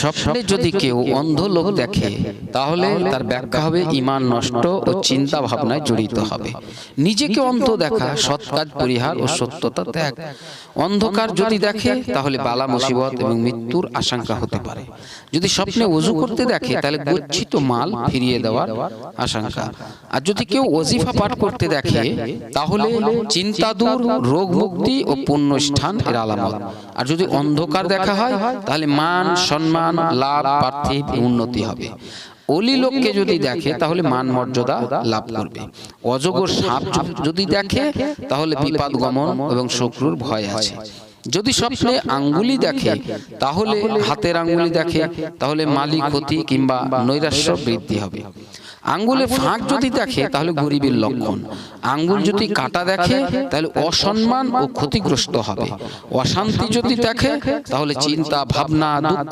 স্বপ্নে যদি কেউ অন্ধ লোক দেখে তাহলে তার ব্যাখ্যা হবে ইমান নষ্ট ও চিন্তা ভাবনায় জড়িত হবে। নিজেকে অন্ধ দেখা সৎ কাজ পরিহার ও সত্যতা ত্যাগ। অন্ধকার যদি দেখে তাহলে বালা মুসিবত এবং মৃত্যুর আশঙ্কা হতে পারে। যদি স্বপ্নে অজু করতে দেখে তাহলে গচ্ছিত মাল ফিরিয়ে দেওয়ার আশঙ্কা। আর যদি কেউ ওজিফা পাঠ করতে দেখে তাহলে চিন্তা দূর রোগ মুক্তি ও পুণ্য স্থান এর আলামত আর যদি অন্ধকার দেখা হয় তাহলে মান সম্মান লাভ পার্থিব উন্নতি হবে অলি লোককে যদি দেখে তাহলে মান মর্যাদা লাভ করবে অজগর সাপ যদি দেখে তাহলে বিপদ গমন এবং শত্রুর ভয় আছে যদি স্বপ্নে আঙ্গুলি দেখে তাহলে হাতের আঙ্গুলি দেখে তাহলে মালি ক্ষতি কিংবা নৈরাশ্য বৃদ্ধি হবে আঙ্গুলে ফাঁক যদি দেখে তাহলে গরিবের লক্ষণ আঙ্গুল যদি কাটা দেখে তাহলে অসম্মান ও ক্ষতিগ্রস্ত হবে অশান্তি যদি দেখে তাহলে চিন্তা ভাবনা